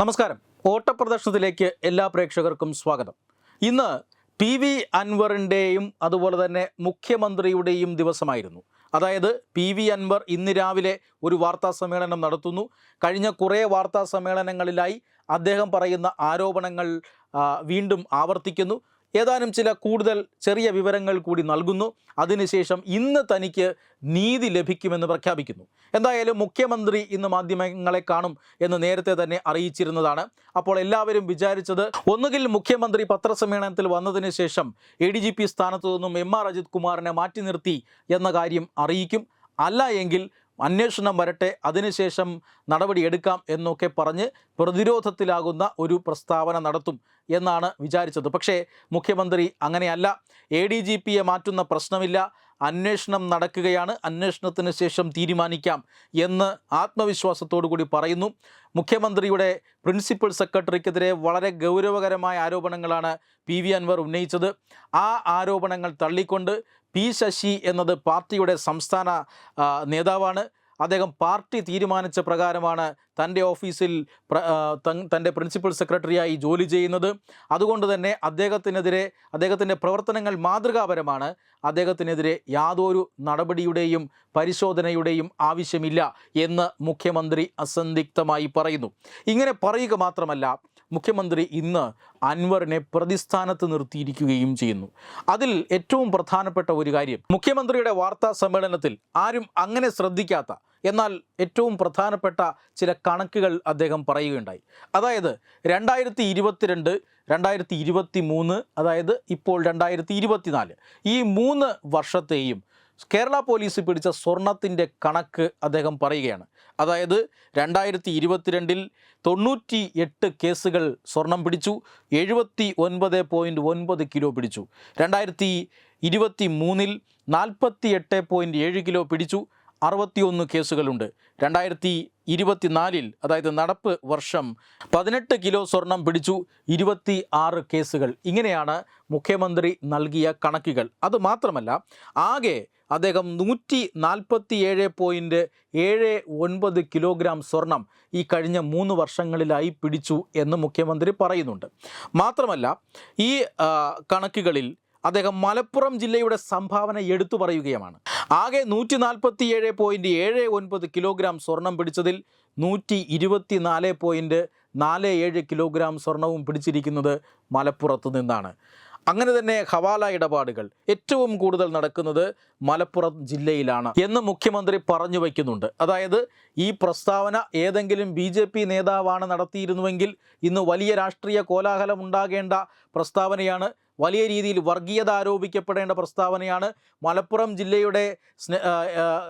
നമസ്കാരം. ഓട്ടപ്രദർശനത്തിലേക്ക് എല്ലാ പ്രേക്ഷകർക്കും സ്വാഗതം. ഇന്ന് പി വി അൻവറിന്റെയും അതുപോലെ തന്നെ മുഖ്യമന്ത്രിയുടെയും ദിവസമായിരുന്നു. അതായത് പി വി അൻവർ ഇന്ന് രാവിലെ ഒരു വാർത്താ സമ്മേളനം നടത്തുന്നു. കഴിഞ്ഞ കുറേ വാർത്താ സമ്മേളനങ്ങളിലായി അദ്ദേഹം പറയുന്ന ആരോപണങ്ങൾ വീണ്ടും ആവർത്തിക്കുന്നു. ഏതാനും ചില കൂടുതൽ ചെറിയ വിവരങ്ങൾ കൂടി നൽകുന്നു. അതിനുശേഷം ഇന്ന് തനിക്ക് നീതി ലഭിക്കുമെന്ന് പ്രഖ്യാപിക്കുന്നു. എന്തായാലും മുഖ്യമന്ത്രി ഇന്ന് മാധ്യമങ്ങളെ കാണും എന്ന് നേരത്തെ തന്നെ അറിയിച്ചിരുന്നതാണ്. അപ്പോൾ എല്ലാവരും വിചാരിച്ചത് ഒന്നുകിൽ മുഖ്യമന്ത്രി പത്രസമ്മേളനത്തിൽ വന്നതിന് ശേഷം എ ഡി ജി പി സ്ഥാനത്തു നിന്നും എം ആർ അജിത് കുമാറിനെ മാറ്റി നിർത്തി എന്ന കാര്യം അറിയിക്കും. അല്ല എങ്കിൽ അന്വേഷണം വരട്ടെ അതിനുശേഷം നടപടി എടുക്കാം എന്നൊക്കെ പറഞ്ഞ് പ്രതിരോധത്തിലാകുന്ന ഒരു പ്രസ്താവന നടത്തും എന്നാണ് വിചാരിച്ചത്. പക്ഷേ മുഖ്യമന്ത്രി അങ്ങനെയല്ല. എ ഡി ജി പിയെ മാറ്റുന്ന പ്രശ്നമില്ല. അന്വേഷണം നടക്കുകയാണ്. അന്വേഷണത്തിന് ശേഷം തീരുമാനിക്കാം എന്ന് ആത്മവിശ്വാസത്തോടു കൂടി പറയുന്നു. മുഖ്യമന്ത്രിയുടെ പ്രിൻസിപ്പൽ സെക്രട്ടറിക്കെതിരെ വളരെ ഗൗരവകരമായ ആരോപണങ്ങളാണ് പി വി അൻവർ ഉന്നയിച്ചത്. ആ ആരോപണങ്ങൾ തള്ളിക്കൊണ്ട് പി ശശി എന്നത് പാർട്ടിയുടെ സംസ്ഥാന നേതാവാണ്. അദ്ദേഹം പാർട്ടി തീരുമാനിച്ച പ്രകാരമാണ് തന്റെ ഓഫീസിൽ തന്റെ പ്രിൻസിപ്പൽ സെക്രട്ടറിയായി ജോലി ചെയ്യുന്നത്. അതുകൊണ്ട് തന്നെ അദ്ദേഹത്തിനെതിരെ അദ്ദേഹത്തിന്റെ പ്രവർത്തനങ്ങൾ മാതൃകാപരമാണ്. അദ്ദേഹത്തിനെതിരെ യാതൊരു നടപടിയുടെയും പരിശോധനയുടെയും ആവശ്യമില്ല എന്ന് മുഖ്യമന്ത്രി അസന്ദിഗ്ധമായി പറയുന്നു. ഇങ്ങനെ പറയുക മാത്രമല്ല മുഖ്യമന്ത്രി ഇന്ന് അൻവറിനെ പ്രതിസ്ഥാനത്ത് നിർത്തിയിരിക്കുകയും ചെയ്യുന്നു. അതിൽ ഏറ്റവും പ്രധാനപ്പെട്ട ഒരു കാര്യം മുഖ്യമന്ത്രിയുടെ വാർത്താ സമ്മേളനത്തിൽ ആരും അങ്ങനെ ശ്രദ്ധിക്കാത്ത എന്നാൽ ഏറ്റവും പ്രധാനപ്പെട്ട ചില കണക്കുകൾ അദ്ദേഹം പറയുകയുണ്ടായി. അതായത് രണ്ടായിരത്തി ഇരുപത്തിരണ്ട് രണ്ടായിരത്തി ഇരുപത്തി മൂന്ന് അതായത് ഇപ്പോൾ രണ്ടായിരത്തി ഇരുപത്തിനാല് ഈ മൂന്ന് വർഷത്തെയും കേരള പോലീസ് പിടിച്ച സ്വർണത്തിന്റെ കണക്ക് അദ്ദേഹം പറയുകയാണ്. അതായത് രണ്ടായിരത്തി ഇരുപത്തിരണ്ടിൽ തൊണ്ണൂറ്റി എട്ട് കേസുകൾ സ്വർണം പിടിച്ചു എഴുപത്തി ഒൻപത് പോയിന്റ് ഒൻപത് കിലോ പിടിച്ചു. രണ്ടായിരത്തി ഇരുപത്തി മൂന്നിൽ നാൽപ്പത്തി എട്ട് പോയിന്റ് ഏഴ് കിലോ പിടിച്ചു അറുപത്തിയൊന്ന് കേസുകളുണ്ട്. രണ്ടായിരത്തി ഇരുപത്തിനാലിൽ അതായത് നടപ്പ് വർഷം പതിനെട്ട് കിലോ സ്വർണം പിടിച്ചു ഇരുപത്തി ആറ് കേസുകൾ. ഇങ്ങനെയാണ് മുഖ്യമന്ത്രി നൽകിയ കണക്കുകൾ. അതുമാത്രമല്ല ആകെ അദ്ദേഹം നൂറ്റി നാൽപ്പത്തി ഏഴ് പോയിന്റ് ഏഴ് ഒൻപത് കിലോഗ്രാം സ്വർണം ഈ കഴിഞ്ഞ മൂന്ന് വർഷങ്ങളിലായി പിടിച്ചു എന്ന് മുഖ്യമന്ത്രി പറയുന്നുണ്ട്. മാത്രമല്ല ഈ കണക്കുകളിൽ അദ്ദേഹം മലപ്പുറം ജില്ലയുടെ സംഭാവന എടുത്തു പറയുകയുമാണ്. ആകെ നൂറ്റി നാൽപ്പത്തി ഏഴ് പോയിന്റ് ഏഴ് ഒൻപത് കിലോഗ്രാം സ്വർണം പിടിച്ചതിൽ നൂറ്റി ഇരുപത്തി നാല് പോയിന്റ് നാല് ഏഴ് കിലോഗ്രാം സ്വർണവും പിടിച്ചിരിക്കുന്നത് മലപ്പുറത്ത് നിന്നാണ്. അങ്ങനെ തന്നെ ഹവാല ഇടപാടുകൾ ഏറ്റവും കൂടുതൽ നടക്കുന്നത് മലപ്പുറം ജില്ലയിലാണ് എന്ന് മുഖ്യമന്ത്രി പറഞ്ഞു വയ്ക്കുന്നുണ്ട് അതായത് ഈ പ്രസ്താവന ഏതെങ്കിലും ബി ജെ പി നേതാവാണ് നടത്തിയിരുന്നുവെങ്കിൽ ഇന്ന് വലിയ രാഷ്ട്രീയ കോലാഹലം ഉണ്ടാകേണ്ട പ്രസ്താവനയാണ് വലിയ രീതിയിൽ വർഗീയത ആരോപിക്കപ്പെടേണ്ട പ്രസ്താവനയാണ്. മലപ്പുറം ജില്ലയുടെ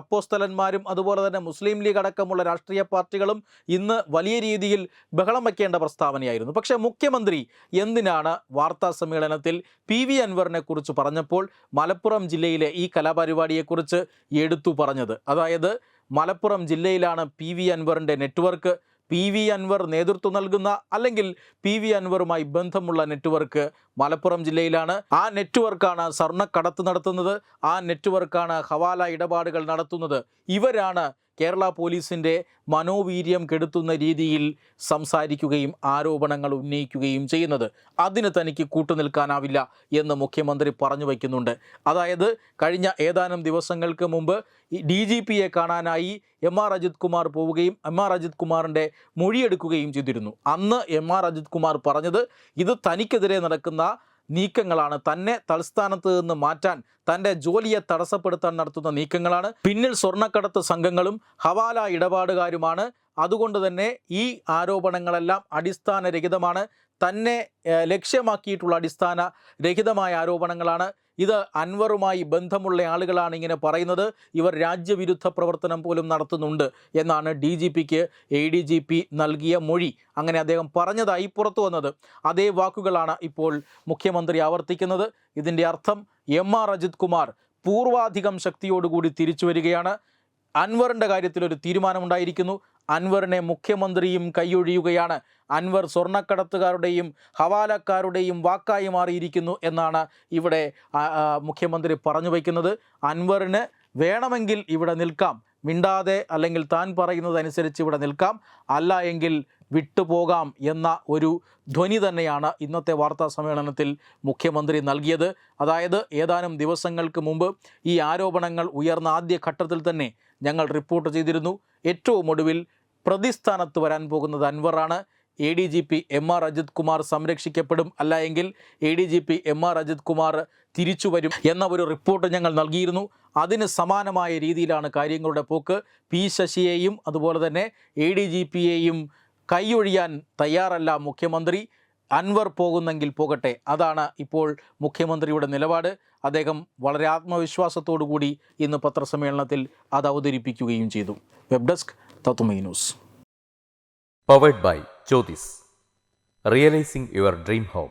അപ്പോസ്തലന്മാരും അതുപോലെ തന്നെ മുസ്ലിം ലീഗ് അടക്കമുള്ള രാഷ്ട്രീയ പാർട്ടികളും ഇന്ന് വലിയ രീതിയിൽ ബഹളം വയ്ക്കേണ്ട പ്രസ്താവനയായിരുന്നു. പക്ഷേ മുഖ്യമന്ത്രി എന്തിനാണ് വാർത്താ സമ്മേളനത്തിൽ പി വി അൻവറിനെ കുറിച്ച് പറഞ്ഞപ്പോൾ മലപ്പുറം ജില്ലയിലെ ഈ കലാപരിപാടിയെക്കുറിച്ച് എടുത്തു പറഞ്ഞത്. അതായത് മലപ്പുറം ജില്ലയിലാണ് പി വി അൻവറിന്റെ നെറ്റ്വർക്ക്. പി വി അൻവർ നേതൃത്വം നൽകുന്ന അല്ലെങ്കിൽ പി വി അൻവറുമായി ബന്ധമുള്ള നെറ്റ്വർക്ക് മലപ്പുറം ജില്ലയിലാണ്. ആ നെറ്റ്വർക്കാണ് സ്വർണക്കടത്ത് നടത്തുന്നത്. ആ നെറ്റ്വർക്കാണ് ഹവാല ഇടപാടുകൾ നടത്തുന്നത്. ഇവരാണ് കേരള പോലീസിന്റെ മനോവീര്യം കെടുത്തുന്ന രീതിയിൽ സംസാരിക്കുകയും ആരോപണങ്ങൾ ഉന്നയിക്കുകയും ചെയ്യുന്നത്. അതിന് തനിക്ക് കൂട്ടുനിൽക്കാനാവില്ല എന്ന് മുഖ്യമന്ത്രി പറഞ്ഞു വയ്ക്കുന്നുണ്ട്. അതായത് കഴിഞ്ഞ ഏതാനും ദിവസങ്ങൾക്ക് മുമ്പ് ഡി ജി പിയെ കാണാനായി എം ആർ അജിത് കുമാർ പോവുകയും എം ആർ അജിത് കുമാറിന്റെ മൊഴിയെടുക്കുകയും ചെയ്തിരുന്നു. അന്ന് എം ആർ അജിത് കുമാർ പറഞ്ഞത് ഇത് തനിക്കെതിരെ നടക്കുന്ന നീക്കങ്ങളാണ്. തന്നെ തൽസ്ഥാനത്ത് നിന്ന് മാറ്റാൻ തന്റെ ജോലിയെ തടസ്സപ്പെടുത്താൻ നടത്തുന്ന നീക്കങ്ങളാണ്. പിന്നിൽ സ്വർണക്കടത്ത് സംഘങ്ങളും ഹവാല ഇടപാടുകാരുമാണ് അതുകൊണ്ട് തന്നെ ഈ ആരോപണങ്ങളെല്ലാം അടിസ്ഥാനരഹിതമാണ്. തന്നെ ലക്ഷ്യമാക്കിയിട്ടുള്ള അടിസ്ഥാന രഹിതമായ ആരോപണങ്ങളാണ്. ഇത് അൻവറുമായി ബന്ധമുള്ള ആളുകളാണ് ഇങ്ങനെ പറയുന്നത്. ഇവർ രാജ്യവിരുദ്ധ പ്രവർത്തനം പോലും നടത്തുന്നുണ്ട് എന്നാണ് ഡി ജി പിക്ക് എ ഡി ജി പി നൽകിയ മൊഴി. അങ്ങനെ അദ്ദേഹം പറഞ്ഞതായി പുറത്തു വന്നത്. അതേ വാക്കുകളാണ് ഇപ്പോൾ മുഖ്യമന്ത്രി ആവർത്തിക്കുന്നത്. ഇതിന്റെ അർത്ഥം എം ആർ അജിത് കുമാർ പൂർവാധികം ശക്തിയോടുകൂടി തിരിച്ചു വരികയാണ്. അൻവറിന്റെ കാര്യത്തിൽ ഒരു തീരുമാനമുണ്ടായിരിക്കുന്നു. അൻവറിനെ മുഖ്യമന്ത്രിയും കൈയൊഴിയുകയാണ്. അൻവർ സ്വർണക്കടത്തുകാരുടെയും ഹവാലക്കാരുടെയും വാക്കായി മാറിയിരിക്കുന്നു എന്നാണ് ഇവിടെ മുഖ്യമന്ത്രി പറഞ്ഞു വയ്ക്കുന്നത്. അൻവറിന് വേണമെങ്കിൽ ഇവിടെ നിൽക്കാം. മിണ്ടാതെ അല്ലെങ്കിൽ താൻ പറയുന്നതനുസരിച്ച് ഇവിടെ നിൽക്കാം. അല്ല എങ്കിൽ വിട്ടുപോകാം എന്ന ഒരു ധ്വനി തന്നെയാണ് ഇന്നത്തെ വാർത്താ സമ്മേളനത്തിൽ മുഖ്യമന്ത്രി നൽകിയത്. അതായത് ഏതാനും ദിവസങ്ങൾക്ക് മുമ്പ് ഈ ആരോപണങ്ങൾ ഉയർന്ന ആദ്യ ഘട്ടത്തിൽ തന്നെ ഞങ്ങൾ റിപ്പോർട്ട് ചെയ്തിരുന്നു. ഏറ്റവും ഒടുവിൽ പ്രതിസ്ഥാനത്ത് വരാൻ പോകുന്നത് അൻവറാണ് A D G P M R Ajith Kumar സംരക്ഷിക്കപ്പെടും. അല്ല എങ്കിൽ A D G P M R Ajith Kumar തിരിച്ചു വരും എന്ന ഒരു റിപ്പോർട്ട് ഞങ്ങൾ നൽകിയിരുന്നു. അതിന് സമാനമായ രീതിയിലാണ് കാര്യങ്ങളുടെ പോക്ക്. പി ശശിയെയും അതുപോലെ തന്നെ എ ഡി ജി പിയെയും കൈയൊഴിയാൻ തയ്യാറല്ല മുഖ്യമന്ത്രി. അൻവർ പോകുന്നെങ്കിൽ പോകട്ടെ. അതാണ് ഇപ്പോൾ മുഖ്യമന്ത്രിയുടെ നിലപാട്. അദ്ദേഹം വളരെ ആത്മവിശ്വാസത്തോടു കൂടി ഇന്ന് പത്രസമ്മേളനത്തിൽ അത് അവതരിപ്പിക്കുകയും ചെയ്തു. വെബ് ഡെസ്ക് തത്തുമൈ news. Powered by Jyothis realising your dream home